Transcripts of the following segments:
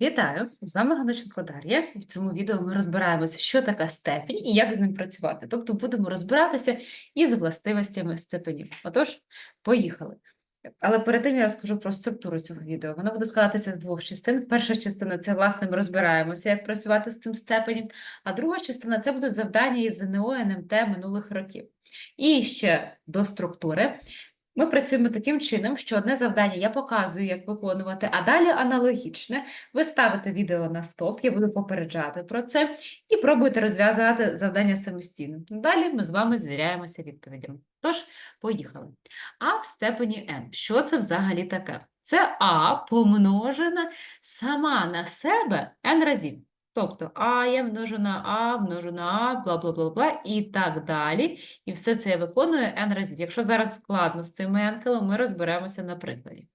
Вітаю! З вами Ганоченко Дар'я. В цьому відео ми розбираємося, що таке степінь і як з ним працювати. Тобто будемо розбиратися із властивостями степенів. Отож, поїхали. Але перед тим я розкажу про структуру цього відео. Воно буде складатися з двох частин. Перша частина це, власне, ми розбираємося, як працювати з цим степенем, а друга частина це будуть завдання із ЗНО НМТ минулих років. І ще до структури. Ми працюємо таким чином, що одне завдання я показую, як виконувати, а далі аналогічне. Ви ставите відео на стоп, я буду попереджати про це, і пробуєте розв'язати завдання самостійно. Далі ми з вами звіряємося відповідями. Тож, поїхали. А в степені n. Що це взагалі таке? Це а помножена сама на себе n разів. Тобто а я множу на а, множу на а, бла, бла, бла, бла, і так далі. І все це я виконую n разів. Якщо зараз складно з цими n, ми розберемося на прикладі.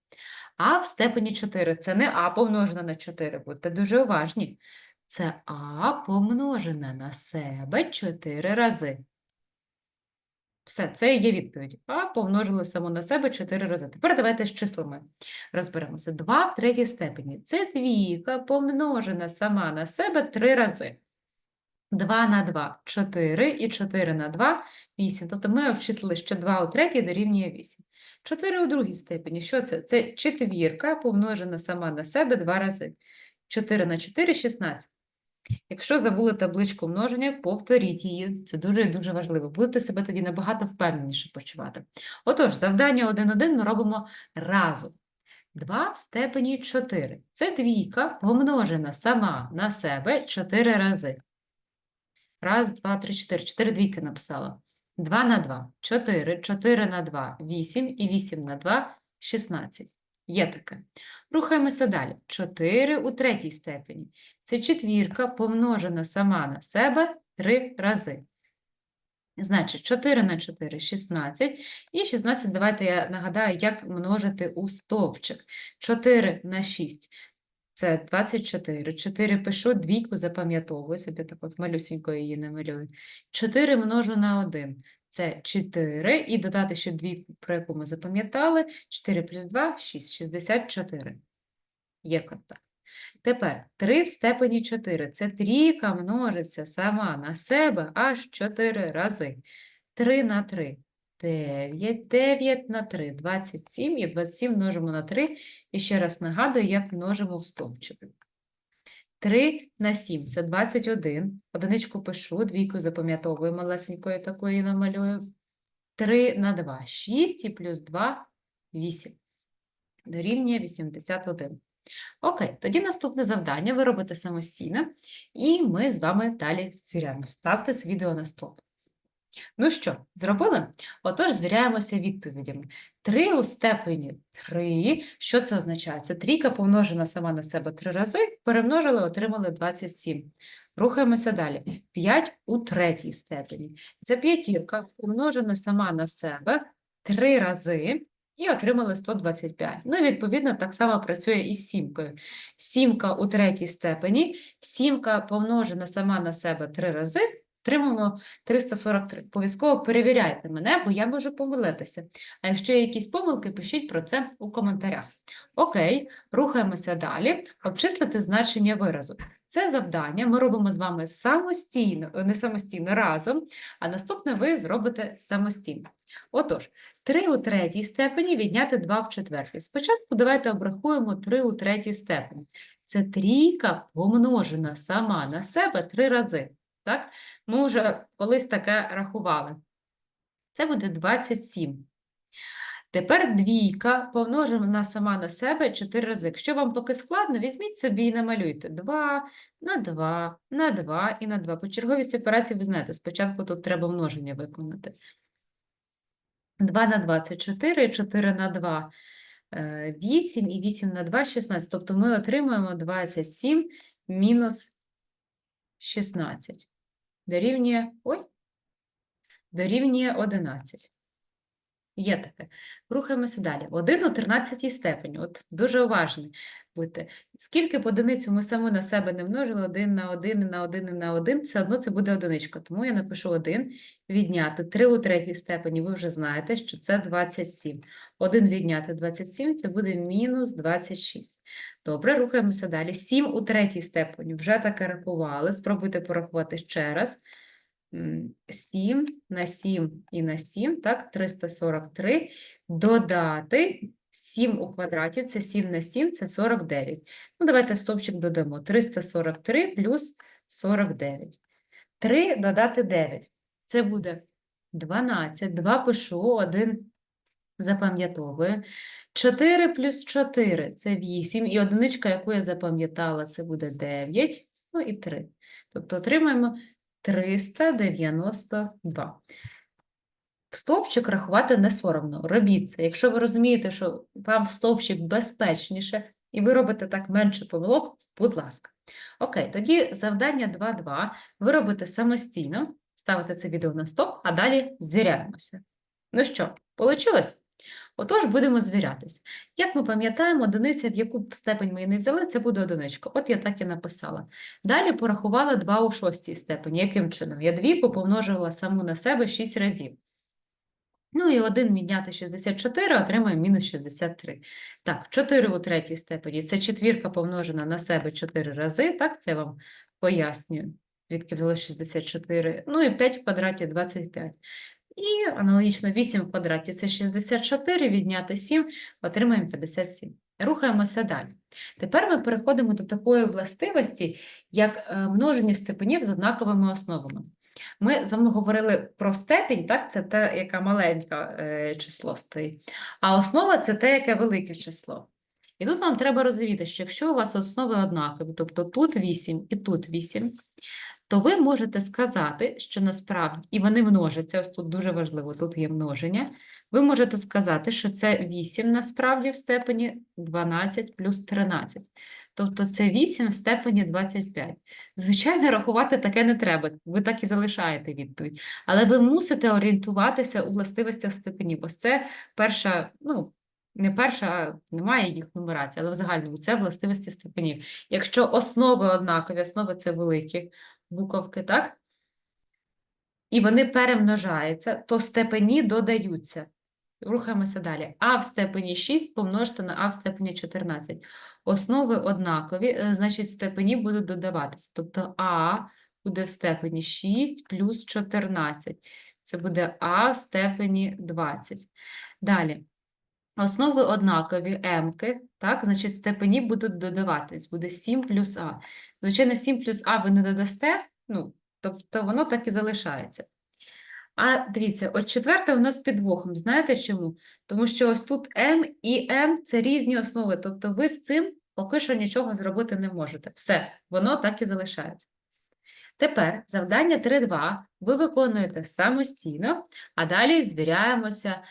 А в степені 4 це не а помножена на 4, будьте дуже уважні. Це а помножена на себе 4 рази. Все, це є відповідь. А помножили само на себе 4 рази. Тепер давайте з числами розберемося. 2 в третій степені. Це двійка помножена сама на себе 3 рази. 2 на 2 – 4, і 4 на 2 – 8. Тобто ми обчислили, що 2 у третій дорівнює 8. 4 у другій степені. Що це? Це четвірка помножена сама на себе 2 рази. 4 на 4 – 16. Якщо забули табличку множення, повторіть її. Це дуже і дуже важливо. Будете себе тоді набагато впевненіше почувати. Отож, завдання 1-1 ми робимо разом. 2 в степені 4. Це двійка помножена сама на себе 4 рази. Раз, два, три, чотири. Чотири двійки написала. 2 на 2 – 4, 4 на 2 – 8 і 8 на 2 – 16. Є таке. Рухаємося далі. 4 у третій степені. Це четвірка помножена сама на себе 3 рази. Значить, 4 на 4 – 16. І 16, давайте я нагадаю, як множити у стовпчик. 4 на 6 – це 24. 4 пишу, двійку запам'ятовую, собі так от малюсенько її намалюю. 4 множу на 1 – це 4. І додати ще двійку, про яку ми запам'ятали. 4 плюс 2 – 6. 64. Є так. Тепер 3 в степені 4. Це трійка множиться сама на себе аж 4 рази. 3 на 3 – 9, 9 на 3 – 27, і 27 множимо на 3. І ще раз нагадую, як множимо в стовпчик. 3 на 7 – це 21. Одиничку пишу, двійку запам'ятовую, малесенькою такою намалюю. 3 на 2 – 6, і плюс 2 – 8. Дорівнює 81. Окей, тоді наступне завдання ви робите самостійно, і ми з вами далі звіряємо. Ставте з відео на стоп. Ну що, зробили? Отож, звіряємося відповідями. 3 у степені 3. Що це означає? Це трійка помножена сама на себе 3 рази, перемножили, отримали 27. Рухаємося далі. 5 у третій степені. Це п'ятірка помножена сама на себе 3 рази, і отримали 125. Ну, відповідно, так само працює і з сімкою. Сімка у третій степені, сімка помножена сама на себе три рази, отримуємо 343. Обов'язково перевіряйте мене, бо я можу помилитися. А якщо є якісь помилки, пишіть про це у коментарях. Окей, рухаємося далі. Обчислити значення виразу. Це завдання ми робимо з вами самостійно, не самостійно разом, а наступне ви зробите самостійно. Отож, 3 у третій степені відняти 2 в четвертій. Спочатку давайте обрахуємо 3 у третій степені. Це трійка помножена сама на себе 3 рази. Так? Ми вже колись таке рахували. Це буде 27. Тепер двійка помножена сама на себе 4 рази. Якщо вам поки складно, візьміть собі і намалюйте 2 на 2, на 2 і на 2. По черговість операції ви знаєте, спочатку тут треба множення виконати. 2 на 2 – це 4, 4 на 2 – 8, і 8 на 2 – 16. Тобто ми отримуємо 27 мінус 16. Дорівнює, ой, дорівнює 11. Є таке. Рухаємося далі. 1 у 13 степені. От дуже уважні будьте. Скільки б одиницю ми самі на себе не множили, 1 на 1, на 1, на 1, все одно це буде одиничка. Тому я напишу 1 відняти 3 у третій степені. Ви вже знаєте, що це 27. 1 відняти 27 – це буде мінус 26. Добре, рухаємося далі. 7 у третій степені. Вже таке рахували. Спробуйте порахувати ще раз. М, 7 на 7 і на 7, так, 343. Додати 7 у квадраті, це 7 на 7, це 49. Ну, давайте стовпчик додамо. 343 плюс 49. 3 додати 9. Це буде 12. 2 пишу, 1 запам'ятовую. 4 плюс 4 – це 8. І одиничка, яку я запам'ятала, це буде 9. Ну і 3. Тобто отримаємо 392. В стовпчик рахувати не соромно. Робіть це. Якщо ви розумієте, що вам в стовпчик безпечніше, і ви робите так менше помилок, будь ласка. Окей, тоді завдання 2.2 ви робите самостійно, ставите це відео на стоп, а далі звіряємося. Ну що, получилось? Отож, будемо звірятись. Як ми пам'ятаємо, одиниця, в яку степень ми і не взяли, це буде одиничка. От я так і написала. Далі порахувала 2 у шостій степені. Яким чином? Я двійку помножила саму на себе 6 разів. Ну і 1 відняти 64, отримаємо мінус 63. Так, 4 у третій степені. Це четвірка помножена на себе 4 рази. Так, це я вам пояснюю, звідки взяло 64. Ну і 5 в квадраті 25. І аналогічно 8 в квадраті це 64, відняти 7, отримаємо 57. Рухаємося далі. Тепер ми переходимо до такої властивості, як е, множення степенів з однаковими основами. Ми з вами говорили про степінь, так, це те, яке маленьке число стоїть, а основа це те, яке велике число. І тут вам треба розуміти, що якщо у вас основи однакові, тобто тут 8 і тут 8, то ви можете сказати, що насправді, і вони множаться, ось тут дуже важливо, тут є множення, ви можете сказати, що це 8 насправді в степені 12 плюс 13. Тобто це 8 в степені 25. Звичайно, рахувати таке не треба, ви так і залишаєте відповідь. Але ви мусите орієнтуватися у властивостях степенів. Ось це перша, ну, не перша, немає їх нумерації, але в загальному це властивості степенів. Якщо основи однакові, основи це великі буковки, так? І вони перемножаються, то степені додаються. Рухаємося далі. А в степені 6 помножити на А в степені 14. Основи однакові, е, значить степені будуть додаватися. Тобто А буде в степені 6 плюс 14. Це буде А в степені 20. Далі. Основи однакові, емки, так, значить степені будуть додаватись, буде 7 плюс А. Звичайно, 7 плюс А ви не додасте, ну, тобто воно так і залишається. А дивіться, от четверте воно з підвохом. Знаєте чому? Тому що ось тут М і М – це різні основи, тобто ви з цим поки що нічого зробити не можете. Все, воно так і залишається. Тепер завдання 3.2 ви виконуєте самостійно, а далі звіряємося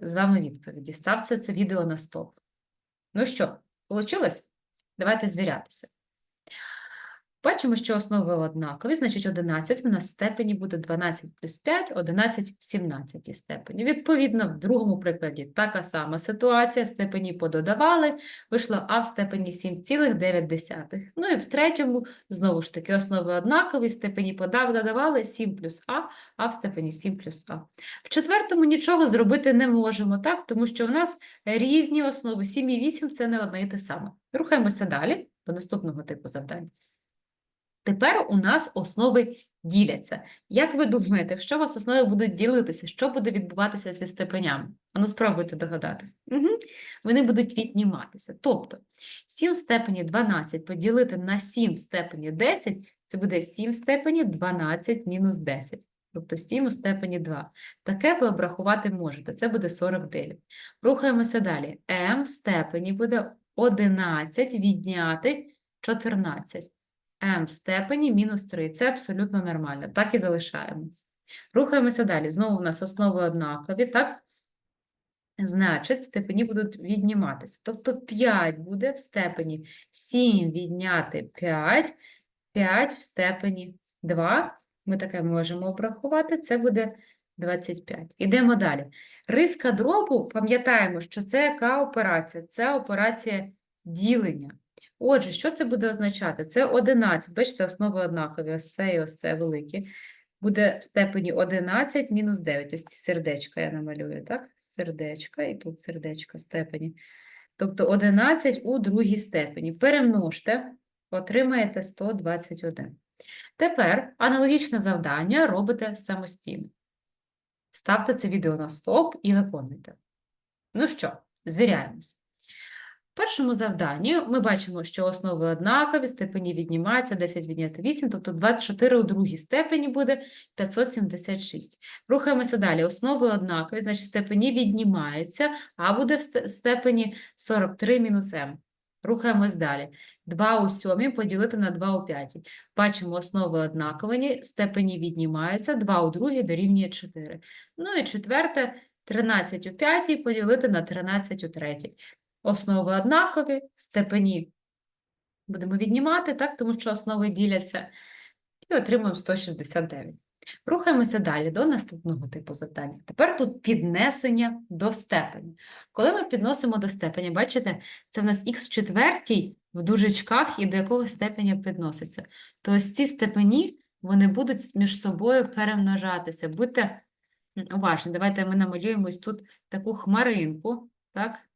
з вами відповіді. Ставте це відео на стоп. Ну що, вийшло? Давайте звірятися. Бачимо, що основи однакові, значить 11 в нас в степені буде 12 плюс 5, 11 в 17 степені. Відповідно, в другому прикладі така сама ситуація, степені пододавали, вийшло А в степені 7,9. Ну і в третьому, знову ж таки, основи однакові, степені подав, додавали 7 плюс А, а в степені 7 плюс А. В четвертому нічого зробити не можемо, так? тому що в нас різні основи, 7 і 8 – це не одне і те саме. Рухаємося далі до наступного типу завдань. Тепер у нас основи діляться. Як ви думаєте, якщо у вас основи будуть ділитися, що буде відбуватися зі степенями? Ану, спробуйте догадатися. Угу. Вони будуть відніматися. Тобто 7 в степені 12 поділити на 7 в степені 10 це буде 7 в степені 12 мінус 10. Тобто 7 у степені 2. Таке ви обрахувати можете. Це буде 49. Рухаємося далі. m в степені буде 11 відняти 14 m в степені мінус 3. Це абсолютно нормально. Так і залишаємо. Рухаємося далі. Знову у нас основи однакові, так? Значить, степені будуть відніматися. Тобто 5 буде в степені 7 відняти 5, 5 в степені 2. Ми таке можемо обрахувати. Це буде 25. Ідемо далі. Риска дробу, пам'ятаємо, що це яка операція? Це операція ділення. Отже, що це буде означати? Це 11. Бачите, основи однакові. Ось це і ось це великі. Буде в степені 11 мінус 9. Ось сердечка я намалюю, так? Сердечка, і тут сердечка степені. Тобто 11 у другій степені. Перемножте, отримаєте 121. Тепер аналогічне завдання робите самостійно. Ставте це відео на стоп і виконуйте. Ну що, звіряємось. Першому завданні ми бачимо, що основи однакові, степені віднімаються, 10 відняти 8, тобто 24 у другій степені буде 576. Рухаємося далі. Основи однакові, значить степені віднімаються, а буде в степені 43 мінус m. Рухаємось далі. 2 у сьомій поділити на 2 у п'ятій. Бачимо, основи однакові, степені віднімаються, 2 у другій дорівнює 4. Ну і четверте, 13 у п'ятій поділити на 13 у третій. Основи однакові, степені будемо віднімати, так, тому що основи діляться, і отримуємо 169. Рухаємося далі до наступного типу завдання. Тепер тут піднесення до степені. Коли ми підносимо до степені, бачите, це в нас х в четвертій в дужечках і до якого степеня підноситься. То ось ці степені, вони будуть між собою перемножатися. Будьте уважні. Давайте ми намалюємо тут таку хмаринку, так?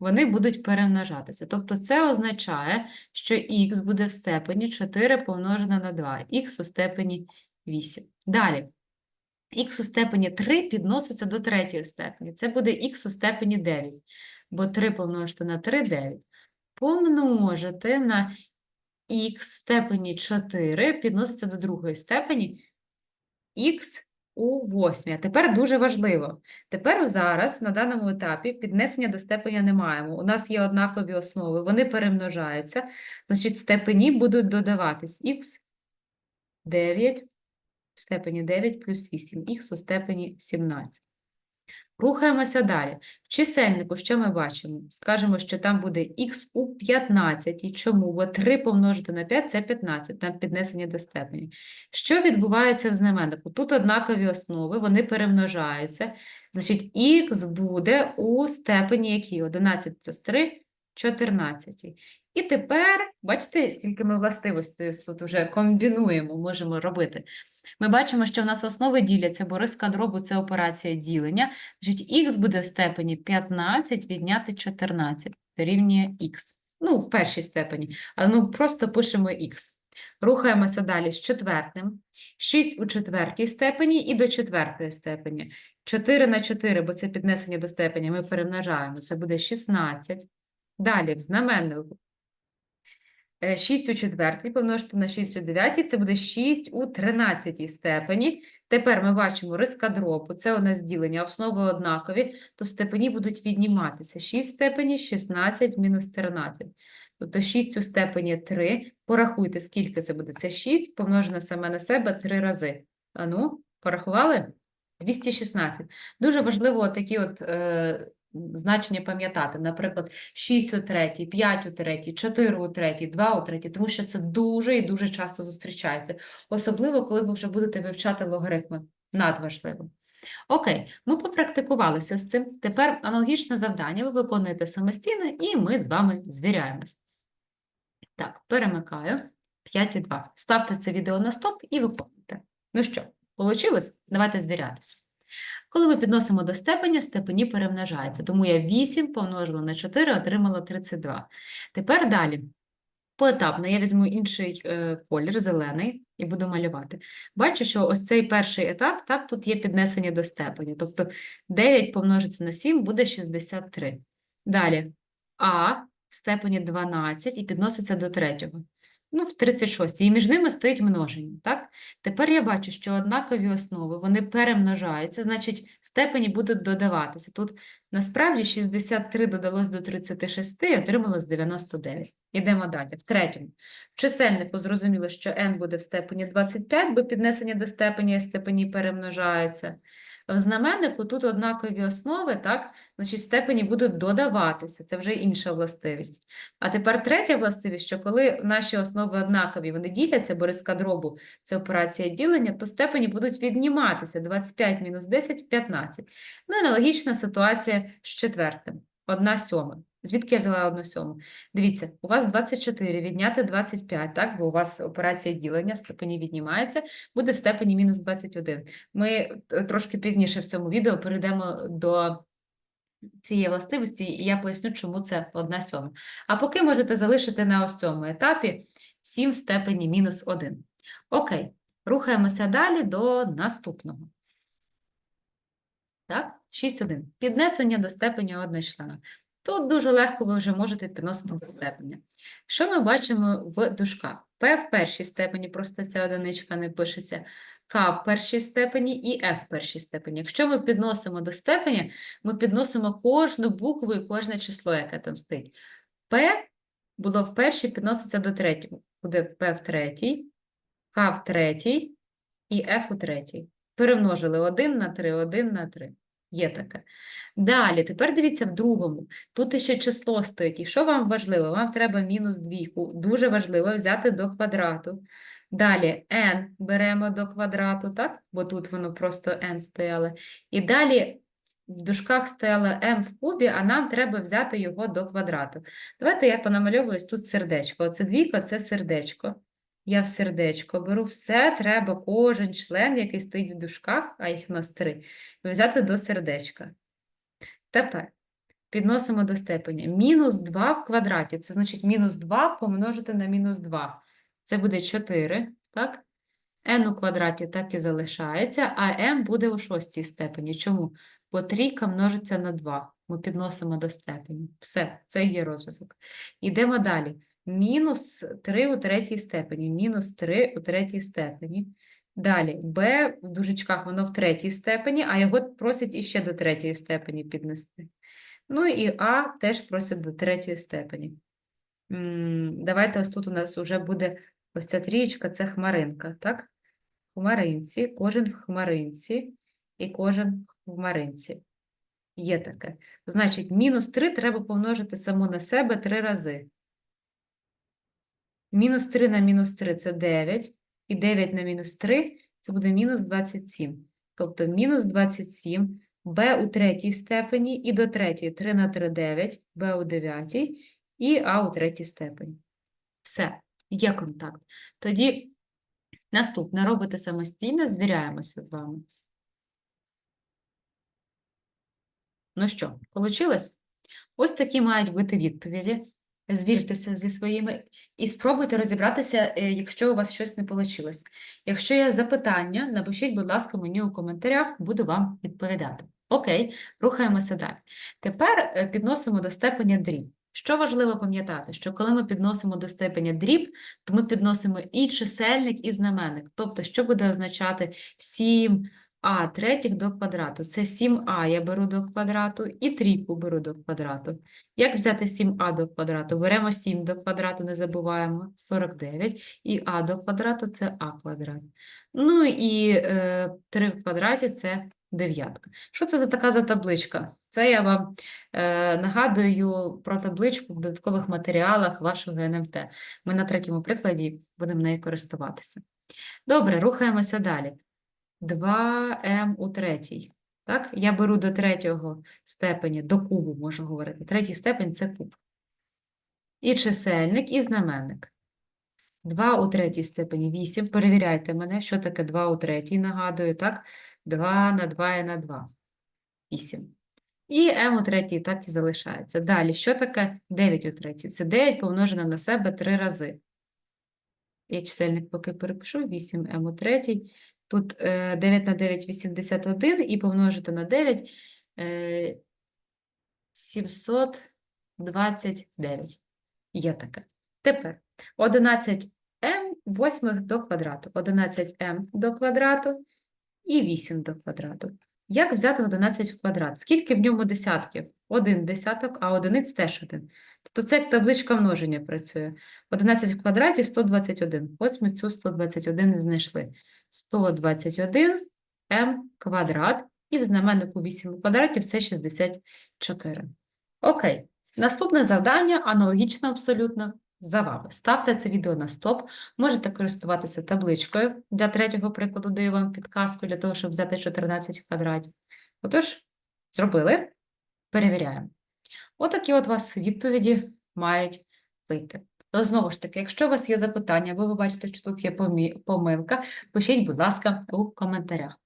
Вони будуть перемножатися. Тобто це означає, що х буде в степені 4 помножене на 2, х у степені 8. Далі. х у степені 3 підноситься до третьої степені. Це буде х у степені 9, бо 3 помножити на 3 – 9. Помножити на х в степені 4 підноситься до другої степені х у восьмій. А тепер дуже важливо. Тепер зараз на даному етапі піднесення до степеня не маємо. У нас є однакові основи, вони перемножаються. Значить, степені будуть додаватись х 9 в степені 9 плюс 8, х у степені 17. Рухаємося далі. В чисельнику що ми бачимо? Скажемо, що там буде х у 15. І чому? Бо 3 помножити на 5 – це 15, там піднесення до степені. Що відбувається в знаменнику? Тут однакові основи, вони перемножаються. Значить, х буде у степені якій? 11 плюс 3 – 14. І тепер, бачите, скільки ми властивостей тут вже комбінуємо, можемо робити. Ми бачимо, що в нас основи діляться, бо риска дробу – це операція ділення. Значить, х буде в степені 15 відняти 14 дорівнює х. Ну, в першій степені, ми просто пишемо х. Рухаємося далі з четвертим. 6 у четвертій степені і до четвертої степені. 4 на 4, бо це піднесення до степені, ми перемножаємо. Це буде 16. Далі в знаменнику. 6 у четвертій помножити на 6 у дев'ятій, це буде 6 у тринадцятій степені. Тепер ми бачимо риска дробу, це у нас ділення, основи однакові, то степені будуть відніматися. 6 степені, 16 мінус 13. Тобто 6 у степені 3. Порахуйте, скільки це буде. Це 6 помножене саме на себе 3 рази. А ну, порахували? 216. Дуже важливо такі от е, значення пам'ятати. Наприклад, 6 у третій, 5 у третій, 4 у третій, 2 у третій, тому що це дуже і дуже часто зустрічається. Особливо, коли ви вже будете вивчати логарифми. Надважливо. Окей, ми попрактикувалися з цим. Тепер аналогічне завдання ви виконуєте самостійно, і ми з вами звіряємось. Так, перемикаю. 5,2. Ставте це відео на стоп і виконуйте. Ну що, вийшло? Давайте звірятися. Коли ми підносимо до степеня, степені перемножаються. Тому я 8 помножила на 4, отримала 32. Тепер далі. Поетапно я візьму інший е, колір, зелений, і буду малювати. Бачу, що ось цей перший етап, так, тут є піднесення до степеня. Тобто 9 помножиться на 7 буде 63. Далі А в степені 12 і підноситься до третього. Ну, в 36. І між ними стоїть множення, так? Тепер я бачу, що однакові основи, вони перемножаються, значить, степені будуть додаватися. Тут насправді 63 додалось до 36 і отрималось 99. Йдемо далі. В третьому. В чисельнику зрозуміло, що n буде в степені 25, бо піднесення до степені і степені перемножаються. В знаменнику тут однакові основи, так? Значить, степені будуть додаватися, це вже інша властивість. А тепер третя властивість, що коли наші основи однакові, вони діляться, бо риска дробу – це операція ділення, то степені будуть відніматися. 25 мінус 10 – 15. Ну, і аналогічна ситуація з четвертим. Одна сьома. Звідки я взяла одну сьому? Дивіться, у вас 24, відняти 25, так? Бо у вас операція ділення, степені віднімається, буде в степені мінус 21. Ми е, трошки пізніше в цьому відео перейдемо до цієї властивості, і я поясню, чому це одна сьома. А поки можете залишити на ось цьому етапі 7 в степені мінус 1. Окей, рухаємося далі до наступного. Так, 6.1. Піднесення до степеня одночлена. Тут дуже легко ви вже можете підносити до степеня. Що ми бачимо в дужках? P в першій степені, просто ця одиничка не пишеться, К в першій степені і F в першій степені. Якщо ми підносимо до степеня, ми підносимо кожну букву і кожне число, яке там стоїть. P було в першій, підноситься до третього. Буде P в третій, К в третій і F у третій. Перемножили 1 на 3, 1 на 3. Є таке. Далі, тепер дивіться в другому. Тут ще число стоїть. І що вам важливо? Вам треба мінус двійку. Дуже важливо взяти до квадрату. Далі n беремо до квадрату, так? Бо тут воно просто n стояло. І далі в дужках стояло m в кубі, а нам треба взяти його до квадрату. Давайте я понамальовую тут сердечко. Оце двійка, це сердечко. Я в сердечко беру все, треба кожен член, який стоїть в дужках, а їх у нас три, взяти до сердечка. Тепер підносимо до степеня. Мінус 2 в квадраті. Це значить мінус 2 помножити на мінус 2. Це буде 4, так? n у квадраті так і залишається, а m буде у шостій степені. Чому? Бо трійка множиться на 2. Ми підносимо до степені. Все, це є розв'язок. Йдемо далі. Мінус 3 у третій степені. Мінус 3 у третій степені. Далі, b в дужечках воно в третій степені, а його просять іще до третьої степені піднести. Ну і а теж просять до третьої степені. Давайте ось тут у нас вже буде ось ця трієчка, це хмаринка, так? Хмаринці, кожен в хмаринці і кожен в хмаринці. Є таке. Значить, мінус 3 треба помножити саму на себе 3 рази. Мінус 3 на мінус 3 – це 9. І 9 на мінус 3 – це буде мінус 27. Тобто мінус 27, b у третій степені і до третьої 3 на 3 – 9, b у дев'ятій і а у третій степені. Все, є контакт. Тоді наступне робите самостійно, звіряємося з вами. Ну що, получилось? Ось такі мають бути відповіді. Звіртеся зі своїми і спробуйте розібратися, е, якщо у вас щось не вийшло. Якщо є запитання, напишіть, будь ласка, мені у коментарях, буду вам відповідати. Окей, рухаємося далі. Тепер е, підносимо до степеня дріб. Що важливо пам'ятати, що коли ми підносимо до степеня дріб, то ми підносимо і чисельник, і знаменник. Тобто, що буде означати 7 а третіх до квадрату. Це 7а я беру до квадрату і трійку беру до квадрату. Як взяти 7а до квадрату? Беремо 7 до квадрату, не забуваємо, 49. І а до квадрату – це а квадрат. Ну і е, 3 в квадраті – це дев'ятка. Що це за така за табличка? Це я вам е, нагадую про табличку в додаткових матеріалах вашого НМТ. Ми на третьому прикладі будемо нею користуватися. Добре, рухаємося далі. 2m у третій. Так? Я беру до третього степеня, до кубу, можу говорити. Третій степень – це куб. І чисельник, і знаменник. 2 у третій степені 8. Перевіряйте мене, що таке 2 у третій, нагадую, так? 2 на 2 і на 2. 8. І m у третій так і залишається. Далі, що таке 9 у третій? Це 9 помножено на себе 3 рази. Я чисельник поки перепишу, 8m у третій. Тут е, 9 на 9 – 81, і помножити на 9 е, – 729. Є таке. Тепер 11 м восьмих до квадрату. 11 м до квадрату і 8 до квадрату. Як взяти 11 в квадрат? Скільки в ньому десятків? Один десяток, а одиниць теж один. Тобто це як табличка множення працює. 11 в квадраті – 121. Ось ми цю 121 знайшли. 121 м квадрат і в знаменнику 8 квадратів це 64. Окей. Наступне завдання аналогічно абсолютно за вами. Ставте це відео на стоп. Можете користуватися табличкою для третього прикладу, даю вам підказку для того, щоб взяти 14 квадратів. Отож, зробили, перевіряємо. Отакі от у вас відповіді мають вийти. То знову ж таки, якщо у вас є запитання, або ви бачите, що тут є помилка, пишіть, будь ласка, у коментарях.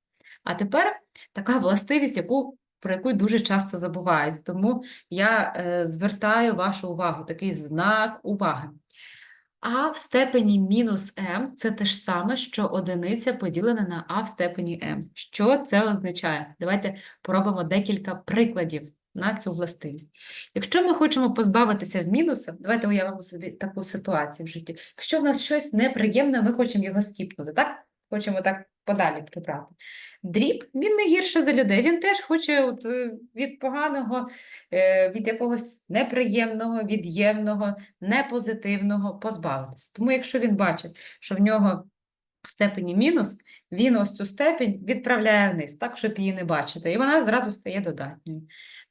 А тепер така властивість, яку, про яку дуже часто забувають, тому я е, звертаю вашу увагу, такий знак уваги. А в степені мінус m – це те ж саме, що одиниця поділена на а в степені m. Що це означає? Давайте поробимо декілька прикладів на цю властивість. Якщо ми хочемо позбавитися в мінуса, давайте уявимо собі таку ситуацію в житті. Якщо в нас щось неприємне, ми хочемо його скіпнути, так? Хочемо так подалі прибрати. Дріб, він не гірше за людей, він теж хоче от, е, від поганого, е, від якогось неприємного, від'ємного, непозитивного позбавитися. Тому якщо він бачить, що в нього в степені мінус, він ось цю степень відправляє вниз, так, щоб її не бачити, і вона зразу стає додатньою.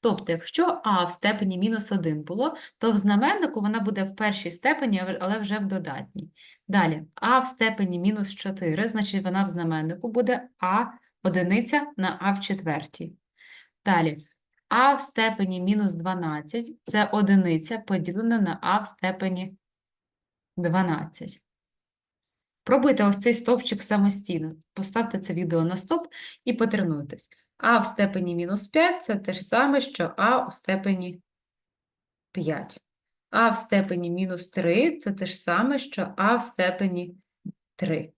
Тобто, якщо а в степені мінус 1 було, то в знаменнику вона буде в першій степені, але- вже в додатній. Далі, а в степені мінус 4, значить вона в знаменнику буде а одиниця на а в четвертій. Далі, а в степені мінус 12 – це одиниця поділена на а в степені 12. Пробуйте ось цей стовпчик самостійно. Поставте це відео на стоп і потренуйтесь. А в степені мінус 5 – це те ж саме, що а у степені 5. А в степені мінус 3 – це те ж саме, що а в степені 3.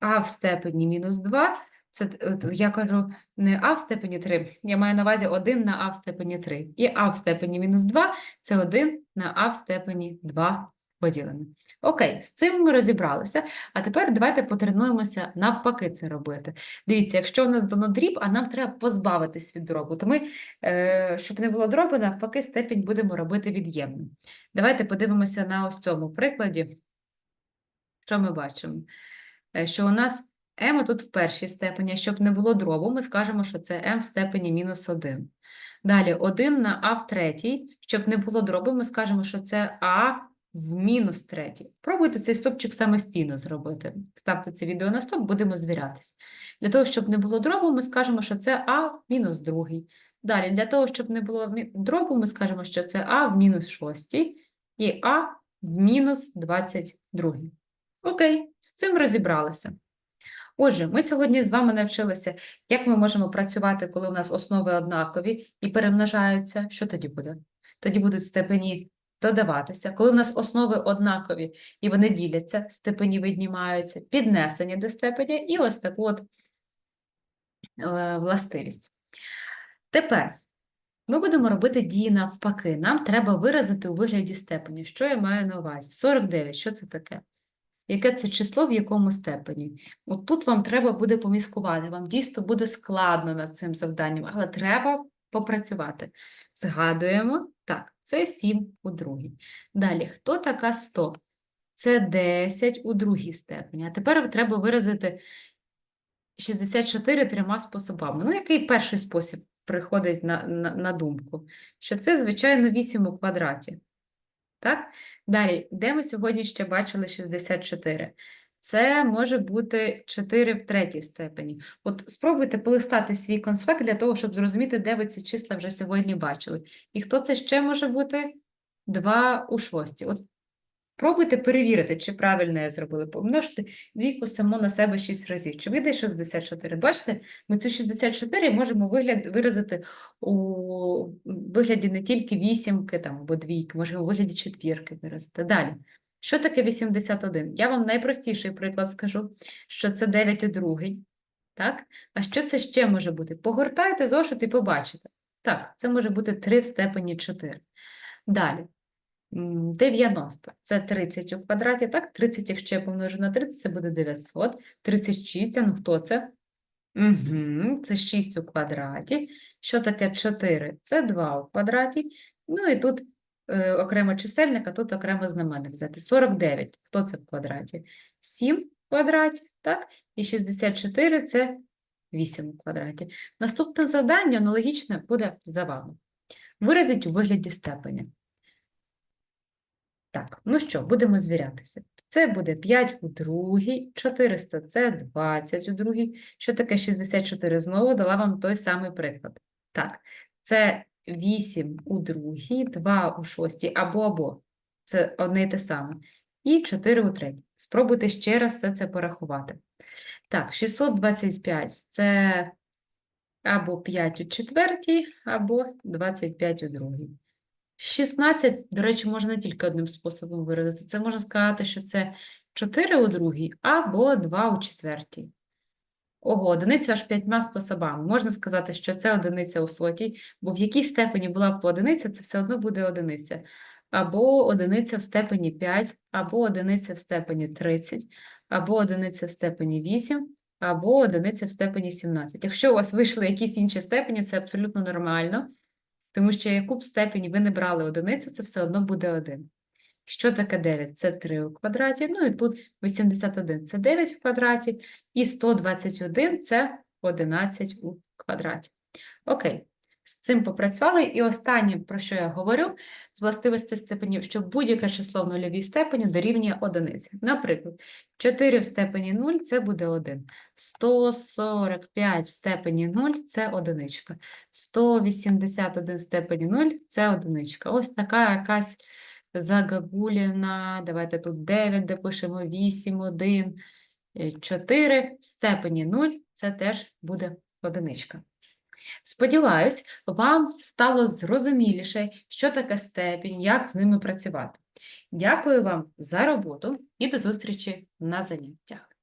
А в степені мінус 2 – це, я кажу не а в степені 3, я маю на увазі 1 на а в степені 3. І а в степені мінус 2 – це 1 на а в степені 2 поділене. Окей, з цим ми розібралися. А тепер давайте потренуємося навпаки це робити. Дивіться, якщо у нас дано дріб, а нам треба позбавитись від дробу, то ми, е, щоб не було дробу, навпаки, степінь будемо робити від'ємним. Давайте подивимося на ось цьому прикладі. Що ми бачимо? Е, Що у нас m тут в першій степені, а щоб не було дробу, ми скажемо, що це m в степені мінус 1. Далі 1 на а в третій, щоб не було дробу, ми скажемо, що це а в мінус третій. Пробуйте цей стопчик самостійно зробити. Ставте це відео на стоп, будемо звірятись. Для того, щоб не було дробу, ми скажемо, що це а в мінус другий. Далі, для того, щоб не було дробу, ми скажемо, що це а в мінус шостій і а в мінус 22. Окей, з цим розібралися. Отже, ми сьогодні з вами навчилися, як ми можемо працювати, коли у нас основи однакові і перемножаються. Що тоді буде? Тоді будуть степені додаватися. Коли у нас основи однакові і вони діляться, степені віднімаються, піднесення до степеня і ось таку от е, властивість. Тепер ми будемо робити дії навпаки. Нам треба виразити у вигляді степені. Що я маю на увазі? 49, що це таке? Яке це число в якому степені? От тут вам треба буде поміскувати, вам дійсно буде складно над цим завданням, але треба попрацювати. Згадуємо, так, це 7 у другій. Далі, хто така 100? Це 10 у другій степені. А тепер треба виразити 64 трьома способами. Ну, який перший спосіб приходить на, на, на думку? Що це, звичайно, 8 у квадраті. Так? Далі, де ми сьогодні ще бачили 64? Це може бути 4 в третій степені. От спробуйте полистати свій конспект для того, щоб зрозуміти, де ви ці числа вже сьогодні бачили. І хто це ще може бути? 2 у шостій. От пробуйте перевірити, чи правильно я зробила. Помножте двійку саму на себе 6 разів. Чи вийде 64? Бачите, ми цю 64 можемо вигляд, виразити у вигляді не тільки вісімки там, або двійки, можемо у вигляді четвірки виразити. Далі. Що таке 81? Я вам найпростіший приклад скажу, що це 9 у другий. Так? А що це ще може бути? Погортайте зошит і побачите. Так, це може бути 3 в степені 4. Далі. 90. Це 30 у квадраті, так? 30, якщо я помножу на 30, це буде 900. 36, а ну хто це? Угу, це 6 у квадраті. Що таке 4? Це 2 у квадраті. Ну і тут окремо чисельник, а тут окремо знаменник взяти. 49. Хто це в квадраті? 7 в квадраті, так? І 64 – це 8 у квадраті. Наступне завдання аналогічне буде за вами. Виразіть у вигляді степеня. Так, ну що, будемо звірятися. Це буде 5 у другій, 400 – це 20 у другій. Що таке 64? Знову дала вам той самий приклад. Так, це 8 у другій, 2 у шостій, або-або. Це одне і те саме. І 4 у третій. Спробуйте ще раз все це порахувати. Так, 625 – це або 5 у четвертій, або 25 у другій. 16, до речі, можна тільки одним способом виразити. Це можна сказати, що це 4 у другій або 2 у четвертій. Ого, одиницю аж п'ятьма способами. Можна сказати, що це одиниця у сотій, бо в якій степені була б одиниця, це все одно буде одиниця. Або одиниця в степені 5, або одиниця в степені 30, або одиниця в степені 8, або одиниця в степені 17. Якщо у вас вийшли якісь інші степені, це абсолютно нормально. Тому що яку б степені ви не брали одиницю, це все одно буде 1. Що таке 9? Це 3 у квадраті. Ну і тут 81 – це 9 в квадраті. І 121 – це 11 у квадраті. Окей, з цим попрацювали. І останнє, про що я говорю, з властивості степенів, що будь-яке число в нульовій степені дорівнює одиниці. Наприклад, 4 в степені 0 – це буде 1. 145 в степені 0 – це одиничка. 181 в степені 0 – це одиничка. Ось така якась загагуліна. Давайте тут 9 допишемо, 8, 1, 4 в степені 0 – це теж буде одиничка. Сподіваюсь, вам стало зрозуміліше, що таке степінь, як з ними працювати. Дякую вам за роботу і до зустрічі на заняттях.